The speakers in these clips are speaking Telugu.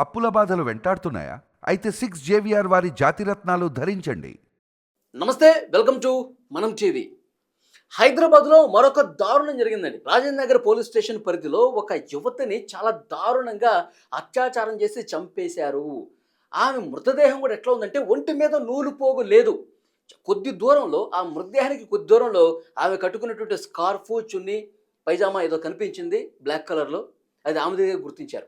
అప్పుల బాధలు వెంటాడుతున్నాయా? అయితే సిక్స్ జేవిఆర్ వారి జాతిరత్నాలు ధరించండి. నమస్తే వెల్కమ్ టు మనం టీవీ. హైదరాబాద్లో మరొక దారుణం జరిగిందండి. రాజేంద్ర నగర్ పోలీస్ స్టేషన్ పరిధిలో ఒక యువతిని చాలా దారుణంగా అత్యాచారం చేసి చంపేశారు. ఆమె మృతదేహం కూడా ఎట్లా ఉందంటే ఒంటి మీద నూలు పోగు లేదు. కొద్ది దూరంలో ఆ మృతదేహానికి కొద్ది దూరంలో ఆమె కట్టుకున్నటువంటి స్కార్ఫ్ చున్ని పైజామా ఏదో కనిపించింది బ్లాక్ కలర్లో. అది ఆమె దగ్గర గుర్తించారు.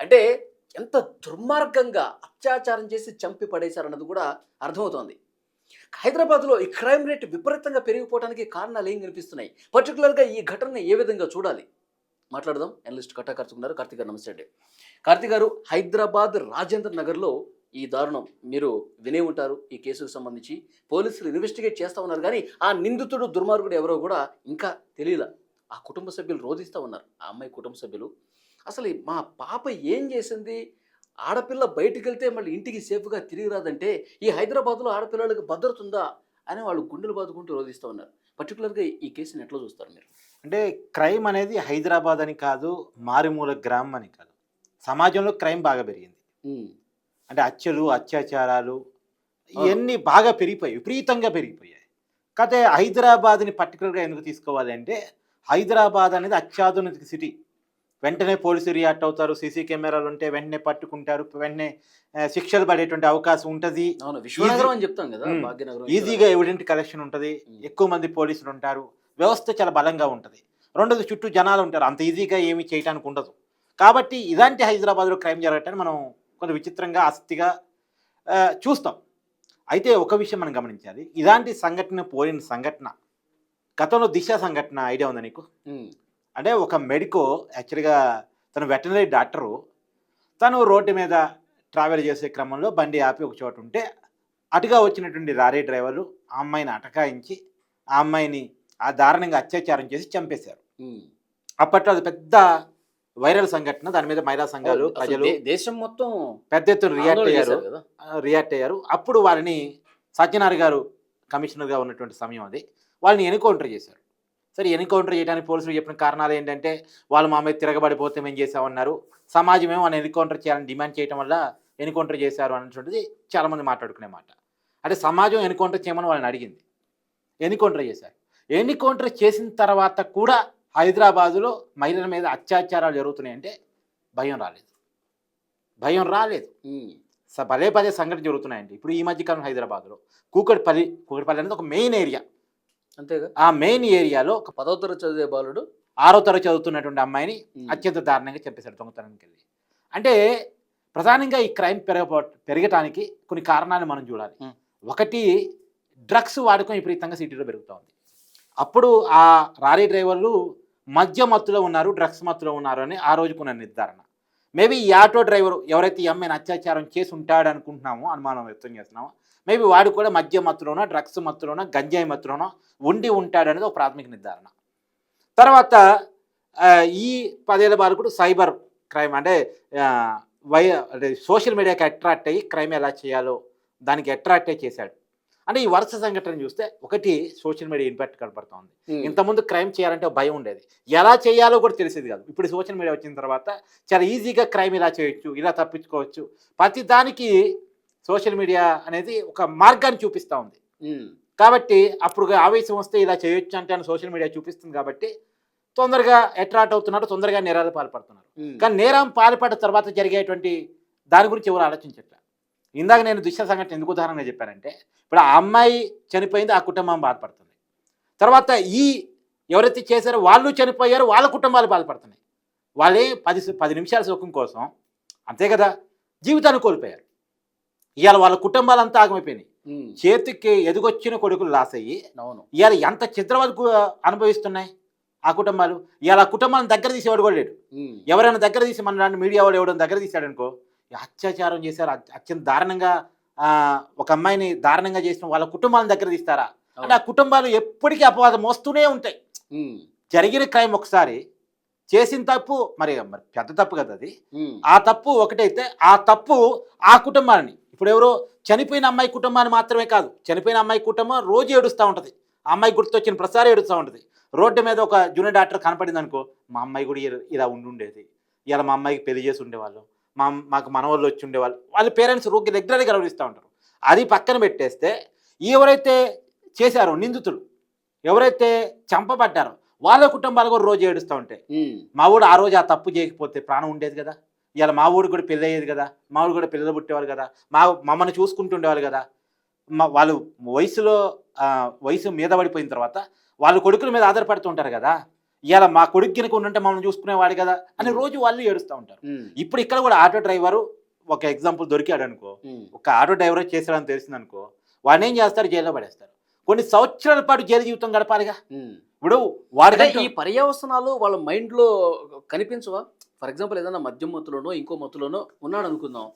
అంటే ఎంత దుర్మార్గంగా అత్యాచారం చేసి చంపి పడేశారన్నది కూడా అర్థమవుతోంది. హైదరాబాద్లో ఈ క్రైమ్ రేట్ విపరీతంగా పెరిగిపోవడానికి కారణాలు ఏం కనిపిస్తున్నాయి? పర్టికులర్గా ఈ ఘటనని ఏ విధంగా చూడాలి? మాట్లాడదాం. అనలిస్ట్ కట్టా కార్తిక్ కార్తీక్ గారు నమస్తే అండి. కార్తీక్ గారు హైదరాబాద్ రాజేంద్ర నగర్లో ఈ దారుణం మీరు వినే ఉంటారు. ఈ కేసుకు సంబంధించి పోలీసులు ఇన్వెస్టిగేట్ చేస్తూ ఉన్నారు. కానీ ఆ నిందితుడు దుర్మార్గుడు ఎవరో కూడా ఇంకా తెలియల. ఆ కుటుంబ సభ్యులు రోధిస్తూ ఉన్నారు. ఆ అమ్మాయి కుటుంబ సభ్యులు. అసలు మా పాప ఏం చేసింది? ఆడపిల్ల బయటికి వెళ్తే మళ్ళీ ఇంటికి సేఫ్గా తిరిగి రాదంటే ఈ హైదరాబాద్లో ఆడపిల్లలకు భద్రత ఉందా అని వాళ్ళు గుండెలు బాదుకుంటూ రోధిస్తూ ఉన్నారు. పర్టికులర్గా ఈ కేసుని ఎట్లా చూస్తారు మీరు? అంటే క్రైమ్ అనేది హైదరాబాద్ అని కాదు మారుమూల గ్రామం అని కాదు. సమాజంలో క్రైమ్ బాగా పెరిగింది. అంటే హత్యలు అత్యాచారాలు ఇవన్నీ బాగా పెరిగిపోయాయి విపరీతంగా పెరిగిపోయాయి. కాకపోతే హైదరాబాద్ని పర్టికులర్గా ఎందుకు తీసుకోవాలి అంటే హైదరాబాద్ అనేది అత్యాధునిక సిటీ. వెంటనే పోలీసు రియాక్ట్ అవుతారు సీసీ కెమెరాలు ఉంటే వెంటనే పట్టుకుంటారు వెంటనే శిక్షలు పడేటువంటి అవకాశం ఉంటుంది అవును విశ్వనగరం అని చెప్తాం కదా. భాగ్యనగరం ఈజీగా ఎవిడెంట్ కలెక్షన్ ఉంటుంది. ఎక్కువ మంది పోలీసులు ఉంటారు వ్యవస్థ చాలా బలంగా ఉంటుంది రెండోది చుట్టూ జనాలు ఉంటారు అంత ఈజీగా ఏమీ చేయడానికి ఉండదు కాబట్టి ఇలాంటి హైదరాబాద్లో క్రైమ్ జరగటాన్ని మనం కొంత విచిత్రంగా ఆసక్తిగా చూస్తాం అయితే ఒక విషయం మనం గమనించాలి ఇలాంటి సంఘటన పోయిన సంఘటన గతంలో దిశ సంఘటన ఐడియా ఉందా నీకు. అంటే ఒక మెడికో యాక్చువల్గా తను వెటనరీ డాక్టరు. తను రోడ్డు మీద ట్రావెల్ చేసే క్రమంలో బండి ఆపి ఒక చోట ఉంటే అటుగా వచ్చినటువంటి లారీ డ్రైవర్లు ఆ అమ్మాయిని అటకాయించి ఆ అమ్మాయిని ఆ దారుణంగా అత్యాచారం చేసి చంపేశారు. అప్పట్లో అది పెద్ద వైరల్ సంఘటన. దాని మీద మహిళా సంఘాలు ప్రజలు దేశం మొత్తం పెద్ద ఎత్తున రియాక్ట్ అయ్యారు. రియాక్ట్ అయ్యారు. అప్పుడు వారిని సత్యనారాయణ గారు కమిషనర్గా ఉన్నటువంటి సమయం అది. వాళ్ళని ఎన్కౌంటర్ చేశారు. సరే ఎన్కౌంటర్ చేయడానికి పోలీసులు చెప్పిన కారణాలు ఏంటంటే వాళ్ళు మా మీద తిరగబడిపోతే మేము చేసామన్నారు సమాజం ఏమో ఎన్కౌంటర్ చేయాలని డిమాండ్ చేయడం వల్ల ఎన్కౌంటర్ చేశారు అన్నటువంటిది చాలామంది మాట్లాడుకునే మాట అంటే సమాజం ఎన్కౌంటర్ చేయమని వాళ్ళని అడిగింది. ఎన్కౌంటర్ చేశారు. ఎన్కౌంటర్ చేసిన తర్వాత కూడా హైదరాబాదులో మహిళల మీద అత్యాచారాలు జరుగుతున్నాయంటే భయం రాలేదు. భయం రాలేదు. స- పదే పదే సంఘటన జరుగుతున్నాయండి. ఇప్పుడు ఈ మధ్య కాలం హైదరాబాద్లో కూకట్పల్లి కూకట్పల్లి అనేది ఒక మెయిన్ ఏరియా. అంతేగా ఆ మెయిన్ ఏరియాలో ఒక పదవ తరగతి చదివే బాలుడు ఆరో తరగతి చదువుతున్నటువంటి అమ్మాయిని మ్మ్. అత్యంత దారుణంగా చంపేశాడు దొంగతనానికి వెళ్ళి. అంటే ప్రధానంగా ఈ క్రైమ్ పెరగపో పెరగటానికి కొన్ని కారణాలు మనం చూడాలి. ఒకటి డ్రగ్స్ వాడకం విపరీతంగా సిటీలో పెరుగుతూ ఉంది. అప్పుడు ఆ లారీ డ్రైవర్లు మద్య మత్తులో ఉన్నారు డ్రగ్స్ మత్తులో ఉన్నారు అని ఆ రోజుకున్న నిర్ధారణ. మేబీ ఈ ఆటో డ్రైవర్ ఎవరైతే ఈ అమ్మాయిని అత్యాచారం చేసి ఉంటాడు అనుకుంటున్నామో అనుమానం వ్యక్తం చేస్తున్నామో మేబీ వాడు కూడా మద్య మత్తులోనో డ్రగ్స్ మత్తులోనో గంజాయి మత్తులోనో ఉండి ఉంటాడు అనేది ఒక ప్రాథమిక నిర్ధారణ. తర్వాత ఈ పదేళ్ళ బాలకుడు సైబర్ క్రైమ్ అంటే వై అంటే సోషల్ మీడియాకి అట్రాక్ట్ అయ్యి క్రైమ్ ఎలా చేయాలో దానికి అట్రాక్ట్ అయ్యి చేశాడు. అంటే ఈ వరుస సంఘటన చూస్తే ఒకటి సోషల్ మీడియా ఇంపాక్ట్ కనపడుతోంది. ఇంతకుముందు క్రైమ్ చేయాలంటే భయం ఉండేది. ఎలా చేయాలో కూడా తెలిసేది కాదు. ఇప్పుడు సోషల్ మీడియా వచ్చిన తర్వాత చాలా ఈజీగా క్రైమ్ ఇలా చేయొచ్చు ఇలా తప్పించుకోవచ్చు. ప్రతి దానికి సోషల్ మీడియా అనేది ఒక మార్గాన్ని చూపిస్తూ ఉంది. కాబట్టి అప్పుడు ఆవేశం వస్తే ఇలా చేయొచ్చు అంటే అని సోషల్ మీడియా చూపిస్తుంది కాబట్టి తొందరగా అట్రాక్ట్ అవుతున్నారు తొందరగా నేరాలు పాల్పడుతున్నారు. కానీ నేరం పాల్పడిన తర్వాత జరిగేటువంటి దాని గురించి ఎవరు ఆలోచించట్లే? ఇందాక నేను దుష్ట సంఘటన ఎందుకు ఉదాహరణగా చెప్పానంటే ఇప్పుడు ఆ అమ్మాయి చనిపోయింది ఆ కుటుంబం బాధపడుతుంది. తర్వాత ఈ ఎవరైతే చేశారో వాళ్ళు చనిపోయారో వాళ్ళ కుటుంబాలు బాధపడుతున్నాయి. వాళ్ళే పది పది నిమిషాల సుఖం కోసం అంతే కదా జీవితాన్ని కోల్పోయారు. ఇవాళ వాళ్ళ కుటుంబాలంతా ఆగమైపోయినాయి. మ్మ్. చేతికి ఎదుగొచ్చిన కొడుకులు లాస్ అయ్యి అవును. ఇవాళ ఎంత చిత్రవదకు అనుభవిస్తున్నాయి ఆ కుటుంబాలు? ఇవాళ ఆ కుటుంబాలను దగ్గర తీసేవాడు కూడా లేడు. ఎవరైనా దగ్గర తీసి మన మీడియా వాడు ఎవడైనా దగ్గర తీశాడు అనుకో అత్యాచారం చేశారు అత్య- అత్యంత దారుణంగా ఒక అమ్మాయిని దారుణంగా చేసిన వాళ్ళ కుటుంబాలను దగ్గర తీస్తారా? అంటే ఆ కుటుంబాలు ఎప్పటికీ అపవాదం మోస్తూనే ఉంటాయి. జరిగిన క్రైమ్ ఒకసారి చేసిన తప్పు మరి మరి పెద్ద తప్పు కదా అది. ఆ తప్పు ఒకటైతే ఆ తప్పు ఆ కుటుంబాన్ని ఇప్పుడు ఎవరో చనిపోయిన అమ్మాయి కుటుంబాన్ని మాత్రమే కాదు చనిపోయిన అమ్మాయి కుటుంబం రోజు ఏడుస్తూ ఉంటుంది. ఆ అమ్మాయి గుర్తొచ్చిన ప్రసారం ఏడుస్తూ ఉంటుంది. రోడ్డు మీద ఒక జూనియర్ డాక్టర్ కనపడింది అనుకో మా అమ్మాయి కూడా ఇలా- ఇలా ఉండుండేది. ఇలా మా అమ్మాయికి పెళ్ళి చేసి ఉండేవాళ్ళు. మా మాకు మనవాళ్ళు వచ్చి ఉండేవాళ్ళు. వాళ్ళ పేరెంట్స్ రోగి రెగ్యులర్గా గౌరవిస్తూ ఉంటారు. అది పక్కన పెట్టేస్తే ఎవరైతే చేశారో నిందితులు ఎవరైతే చంపబడ్డారో వాళ్ళ కుటుంబాలు కూడా రోజు ఏడుస్తూ ఉంటాయి. మా ఊడు ఆ రోజు ఆ తప్పు చేయకపోతే ప్రాణం ఉండేది కదా? ఇవాళ మా ఊడు కూడా పెళ్ళి అయ్యేది కదా? మా ఊడు కూడా పిల్లలు పుట్టేవారు కదా? మా మమ్మల్ని చూసుకుంటుండేవాళ్ళు కదా? మా వాళ్ళు వయసులో వయసు మీద పడిపోయిన తర్వాత వాళ్ళు కొడుకుల మీద ఆధారపడుతుంటారు కదా? ఇవాళ మా కొడుకు కనుక ఉంటే మమ్మల్ని చూసుకునేవాడు కదా? అని రోజు వాళ్ళు ఏడుస్తూ ఉంటారు. ఇప్పుడు ఇక్కడ కూడా ఆటో డ్రైవరు ఒక ఎగ్జాంపుల్ దొరికాడు అనుకో. ఒక ఆటో డ్రైవర్ చేశాడని తెలిసింది అనుకో వాడిని ఏం చేస్తారు? జైల్లో పడేస్తారు. కొన్ని సంవత్సరాల పాటు జైలు జీవితం గడపాలిగా. ఇప్పుడు అంటే వాడికంటే ఈ పర్యవసనాలు వాళ్ళ మైండ్లో కనిపించవా? ఫర్ ఎగ్జాంపుల్ ఏదైనా మద్యం మత్తులోనో ఇంకో మత్తులోనో ఉన్నాడు అనుకుందాం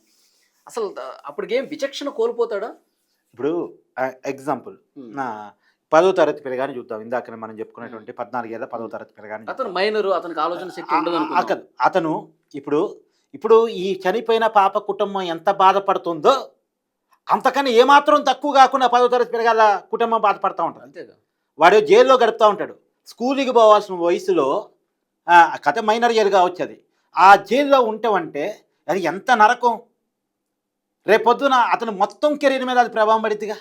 అసలు అప్పటికేం విచక్షణ కోల్పోతాడా? ఇప్పుడు ఎగ్జాంపుల్. నా పదో తరగతి పిల్లగాని చూద్దాం. ఇందాక మనం చెప్పుకున్నటువంటి పద్నాలుగేళ్ళ పదో తరగతి పిల్లగాని అతను మైనర్ అతనికి ఆలోచన శక్తి ఉండదు. అతను ఇప్పుడు ఇప్పుడు ఈ చనిపోయిన పాప కుటుంబం ఎంత బాధపడుతుందో అంతకన్నా ఏమాత్రం తక్కువ కాకుండా పదో తరగతి పిల్లగాల కుటుంబం బాధపడతా ఉంటుంది. అంతేగా. వాడు జైల్లో గడుపుతూ ఉంటాడు. స్కూల్కి పోవాల్సిన వయసులో కథ మైనర్ జైలు కావచ్చు అది. ఆ జైల్లో ఉంటామంటే అది ఎంత నరకం. రేపొద్దున అతను మొత్తం కెరీర్ మీద అది ప్రభావం పడిద్దిగా.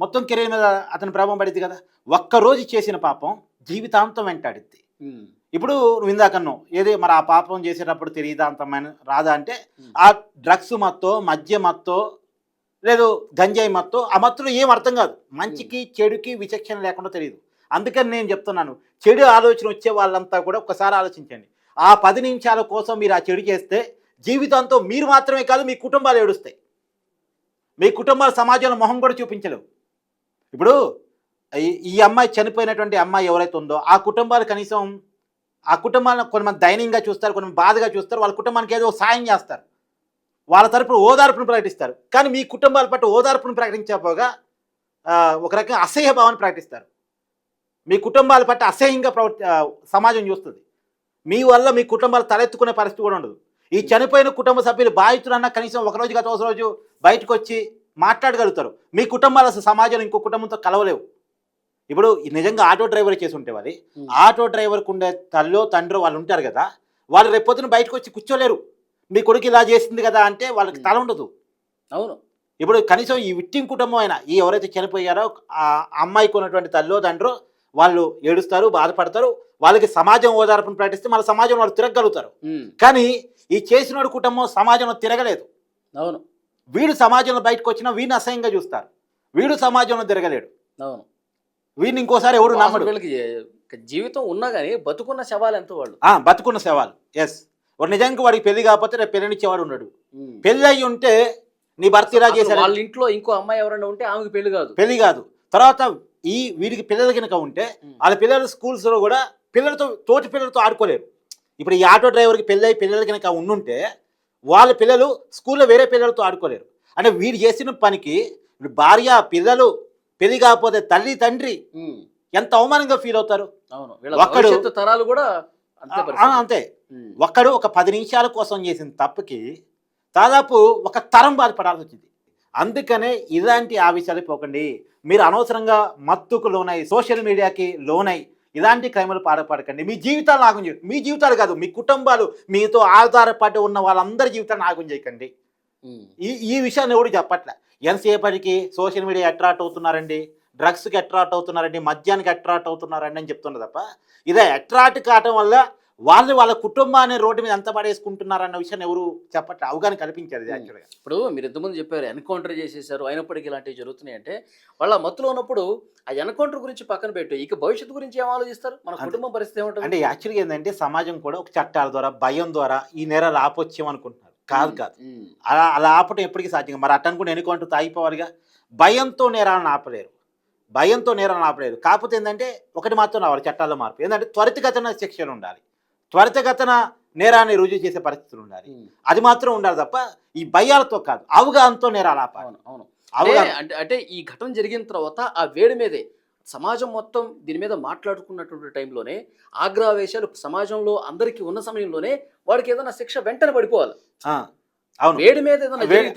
మొత్తం కెరీర్ మీద అతని ప్రభావం పడిద్ది కదా. ఒక్కరోజు చేసిన పాపం జీవితాంతం వెంటాడిద్ది. ఇప్పుడు నువ్వు ఇందాకన్నావు ఏది మరి ఆ పాపం చేసేటప్పుడు తెలియదా అంతమైన రాదా అంటే. ఆ డ్రగ్స్ మత్తో మద్య మత్తో లేదు గంజాయి మత్తో ఆ మత్తులో ఏం అర్థం కాదు. మంచికి చెడుకి విచక్షణ లేకుండా తెలియదు. అందుకని నేను చెప్తున్నాను చెడు ఆలోచన వచ్చే వాళ్ళంతా కూడా ఒకసారి ఆలోచించండి. ఆ పది నిమిషాల కోసం మీరు ఆ చెడు చేస్తే జీవితంతో మీరు మాత్రమే కాదు మీ కుటుంబాలు ఏడుస్తాయి. మీ కుటుంబాల సమాజంలో మొహం కూడా చూపించలేవు. ఇప్పుడు ఈ- అమ్మాయి చనిపోయినటువంటి అమ్మాయి ఎవరైతే ఉందో ఆ కుటుంబాలు కనీసం ఆ కుటుంబాలను కొంతమంది దయనీయంగా చూస్తారు కొంతమంది బాధగా చూస్తారు వాళ్ళ కుటుంబానికి ఏదో సాయం చేస్తారు. వాళ్ళ తరపున ఓదార్పును ప్రకటిస్తారు. కానీ మీ కుటుంబాల పట్ల ఓదార్పును ప్రకటించకపోగా ఒక రకంగా అసహ్య భావాన్ని ప్రకటిస్తారు. మీ కుటుంబాల పట్ల అసహ్యంగా ప్రవర్తి సమాజం చూస్తుంది. మీ వల్ల మీ కుటుంబాలు తలెత్తుకునే పరిస్థితి కూడా ఉండదు. ఈ చనిపోయిన కుటుంబ సభ్యులు బాధితులన్నా కనీసం ఒక రోజు గత ఒక రోజు బయటకు వచ్చి మాట్లాడగలుగుతారు. మీ కుటుంబాలు అసలు సమాజంలో ఇంకో కుటుంబంతో కలవలేవు. ఇప్పుడు నిజంగా ఆటో డ్రైవర్ చేసి ఉంటే అది ఉమ్. ఆటో డ్రైవర్కి ఉండే తల్లో తండ్రో వాళ్ళు ఉంటారు కదా వాళ్ళు రేపొద్దున బయటకు వచ్చి కూర్చోలేరు. మీ కొడుకు ఇలా చేసింది కదా అంటే వాళ్ళకి తల ఉండదు. అవును. ఇప్పుడు కనీసం ఈ విట్టిం కుటుంబం అయినా ఈ ఎవరైతే చనిపోయారో ఆ అమ్మాయికి ఉన్నటువంటి తల్లో తండ్రో వాళ్ళు ఏడుస్తారు బాధపడతారు వాళ్ళకి సమాజం ఓదార్పును ప్రకటిస్తే మన సమాజం వాళ్ళు తిరగలుగుతారు. కానీ ఈ చేసినోడు కుటుంబం సమాజంలో తిరగలేదు. అవును. వీడు సమాజంలో బయటకు వచ్చినా వీడిని అసహ్యంగా చూస్తారు. వీడు సమాజంలో తిరగలేడు. అవును. వీడిని ఇంకోసారి ఎవడు నమ్మడు. జీవితం ఉన్నా కానీ బతుకున్న శవాలు ఎంత వాళ్ళు. బతుకున్న సవాల్ ఎస్ వాడు నిజానికి వాడికి పెళ్ళి కాకపోతే రేపు పెళ్ళనిచ్చేవాడు ఉన్నాడు. పెళ్ళి అయ్యి ఉంటే నీ భర్త ఇలా చేశాడు వాళ్ళ ఇంట్లో ఇంకో అమ్మాయి ఎవరైనా ఉంటే ఆమెకి పెళ్ళి కాదు. పెళ్ళి కాదు. తర్వాత ఈ వీడికి పిల్లలు కనుక ఉంటే. వాళ్ళ పిల్లలు స్కూల్స్లో కూడా పిల్లలతో తోటి పిల్లలతో ఆడుకోలేరు. ఇప్పుడు ఈ ఆటో డ్రైవర్కి పెళ్ళి అయ్యి పిల్లలు కనుక ఉండుంటే వాళ్ళ పిల్లలు స్కూల్లో వేరే పిల్లలతో ఆడుకోలేరు. అంటే వీడు చేసిన పనికి భార్య పిల్లలు పెళ్ళి కాకపోతే తల్లి తండ్రి. ఎంత అవమానంగా ఫీల్ అవుతారు? అవును. వీళ్ళ ఒక్కడు- తరాలు కూడా అంతే. ఒక్కడు ఒక పది నిమిషాల కోసం చేసిన తప్పుకి దాదాపు ఒక తరం బాధపడాల్సి వచ్చింది. అందుకనే ఇలాంటి ఆవిషయాలు పోకండి. మీరు అనవసరంగా మత్తుకు లోనై సోషల్ మీడియాకి లోనై ఇలాంటి క్రైములు పాడపడకండి. మీ జీవితాలు నాగం చేయండి మీ జీవితాలు కాదు మీ కుటుంబాలు మీతో ఆధారపడి ఉన్న వాళ్ళందరి జీవితాలు నాగం చేయకండి. ఈ ఈ విషయాన్ని ఎవడు చెప్పట్లే? ఎంతసేపటికి సోషల్ మీడియా అట్రాక్ట్ అవుతున్నారండి? డ్రగ్స్కి అట్రాక్ట్ అవుతున్నారండి మద్యానికి అట్రాక్ట్ అవుతున్నారండి అని చెప్తున్నారు తప్ప ఇదే అట్రాక్ట్ కావటం వల్ల వాళ్ళు వాళ్ళ కుటుంబాన్ని రోడ్డు మీద ఎంత పడేసుకుంటున్నారన్న విషయాన్ని ఎవరు చెప్పట్లే అవగాహన కల్పించారు యాక్చువల్గా. ఇప్పుడు మీరు ఇంతకుముందు చెప్పారు ఎన్కౌంటర్ చేసేసారు అయినప్పటికీ ఇలాంటివి జరుగుతున్నాయి అంటే వాళ్ళ మత్తులో ఉన్నప్పుడు ఆ ఎన్కౌంటర్ గురించి పక్కన పెట్టు ఇక భవిష్యత్తు గురించి ఏం ఆలోచిస్తారు? మన. కుటుంబం పరిస్థితి ఏముంటుంది? అంటే యాక్చువల్గా ఏంటంటే సమాజం కూడా ఒక చట్టాల ద్వారా భయం ద్వారా ఈ నేరాలు ఆపొచ్చాం అనుకుంటున్నారు. కాదు కాదు. అలా అలా ఆపటం ఎప్పటికీ సాధ్యం మరి అట్ట అనుకుని ఎన్నుకుంటూ తాగిపోవాలిగా? భయంతో నేరాలను ఆపలేరు. భయంతో నేరాలను ఆపలేరు కాకపోతే ఏంటంటే ఒకటి మాత్రం రావాలి చట్టాల్లో మార్పు. ఏంటంటే త్వరితగతన శిక్షలు ఉండాలి. త్వరితగతన నేరాన్ని రుజువు చేసే పరిస్థితులు ఉండాలి. అది మాత్రం ఉండాలి తప్ప ఈ భయాలతో కాదు. అవగాహనతో నేరాలు ఆపాలి. అవును అంటే- అంటే ఈ ఘటన జరిగిన తర్వాత ఆ వేడి మీదే సమాజం మొత్తం దీని మీద మాట్లాడుకున్నటువంటి టైంలోనే ఆగ్రహవేశాలు సమాజంలో అందరికీ ఉన్న సమయంలోనే వాడికి ఏదైనా శిక్ష వెంటనే పడిపోవాలి. అవును. వేడి మీద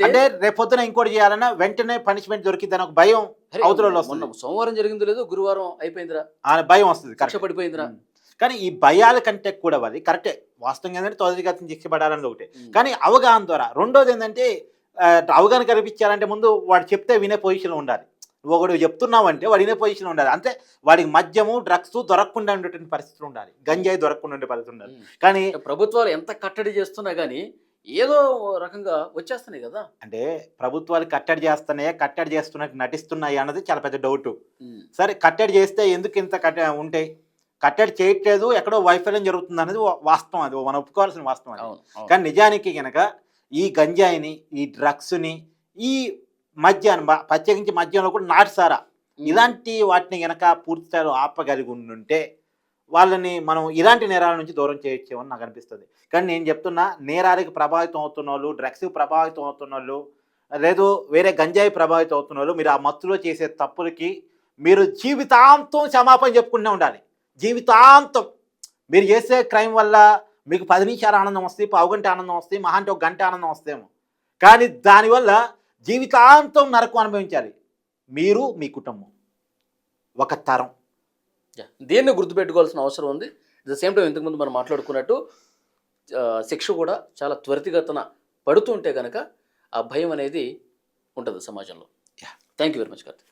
అంటే రేపొద్దున ఇంకోటి చేయాలన్నా వెంటనే పనిష్మెంట్ దొరికిద్దని ఒక భయం అరే, అవతల వాళ్ళు మొన్న. సోమవారం జరిగిందో లేదో గురువారం అయిపోయిందిరా. ఆ భయం వస్తుంది కరెక్ట్ పడిపోయిందిరా. కానీ ఈ భయాల కంటే కూడా అది కరెక్టే వాస్తవంగా ఏంటంటే తొదరిగతిని శిక్ష పడాలని ఒకటి. కానీ అవగాహన ద్వారా రెండోది ఏంటంటే అవగాహన కల్పించాలంటే ముందు వాడు చెప్తే వినే పొజిషన్లో ఉండాలి. ఒకడు చెప్తున్నావంటే వాడు వినే పొజిషన్లో ఉండాలి. అంటే వాడికి మద్యము డ్రగ్స్ దొరకకుండా ఉండేటువంటి పరిస్థితులు ఉండాలి. గంజాయి దొరకకుండా ఉండే పరిస్థితి ఉండాలి. కానీ ప్రభుత్వాలు ఎంత కట్టడి చేస్తున్నా కానీ ఏదో రకంగా వచ్చేస్తున్నాయి కదా అంటే ప్రభుత్వాలు కట్టడి చేస్తున్నాయా కట్టడి చేస్తున్నట్టు నటిస్తున్నాయి అన్నది చాలా పెద్ద డౌట్. సరే కట్టడి చేస్తే ఎందుకు ఇంత కట్ట ఉంటాయి కట్టడి చేయట్లేదు ఎక్కడో వైఫల్యం జరుగుతుంది అనేది వాస్తవం అది మనం ఒప్పుకోవాల్సిన వాస్తవం అది. కానీ నిజానికి గనక ఈ గంజాయిని ఈ డ్రగ్స్ని ఈ మద్యాన్ని ప్రత్యేకించి మద్యంలో కూడా నాటుసారా. ఇలాంటి వాటిని గనక పూర్తి స్థాయిలో ఆపగలిగి ఉండుంటే వాళ్ళని మనం ఇలాంటి నేరాల నుంచి దూరం చేయొచ్చేమని నాకు అనిపిస్తుంది. కానీ నేను చెప్తున్నా నేరాలకు ప్రభావితం అవుతున్న వాళ్ళు డ్రగ్స్కి ప్రభావితం అవుతున్న వాళ్ళు లేదు వేరే గంజాయి ప్రభావితం అవుతున్న వాళ్ళు మీరు ఆ మత్తులో చేసే తప్పులకి మీరు జీవితాంతం క్షమాపణ చెప్పుకుంటూ ఉండాలి. జీవితాంతం. మీరు చేసే క్రైమ్ వల్ల మీకు పది నిమిషాల ఆనందం వస్తే పావు గంట ఆనందం వస్తే మహా అంటే ఒక గంట ఆనందం వస్తేమో. కానీ దానివల్ల జీవితాంతం నరకం అనుభవించాలి. మీరు మీ కుటుంబం. ఒక తరం. దీన్ని గుర్తుపెట్టుకోవాల్సిన అవసరం ఉంది? ద సేమ్ టైం ఇంతకుముందు మనం మాట్లాడుకున్నట్టు శిక్ష కూడా చాలా త్వరితగతన పడుతుంటే కనుక ఆ భయం అనేది ఉంటుంది సమాజంలో. Yeah. Thank you very much Karthik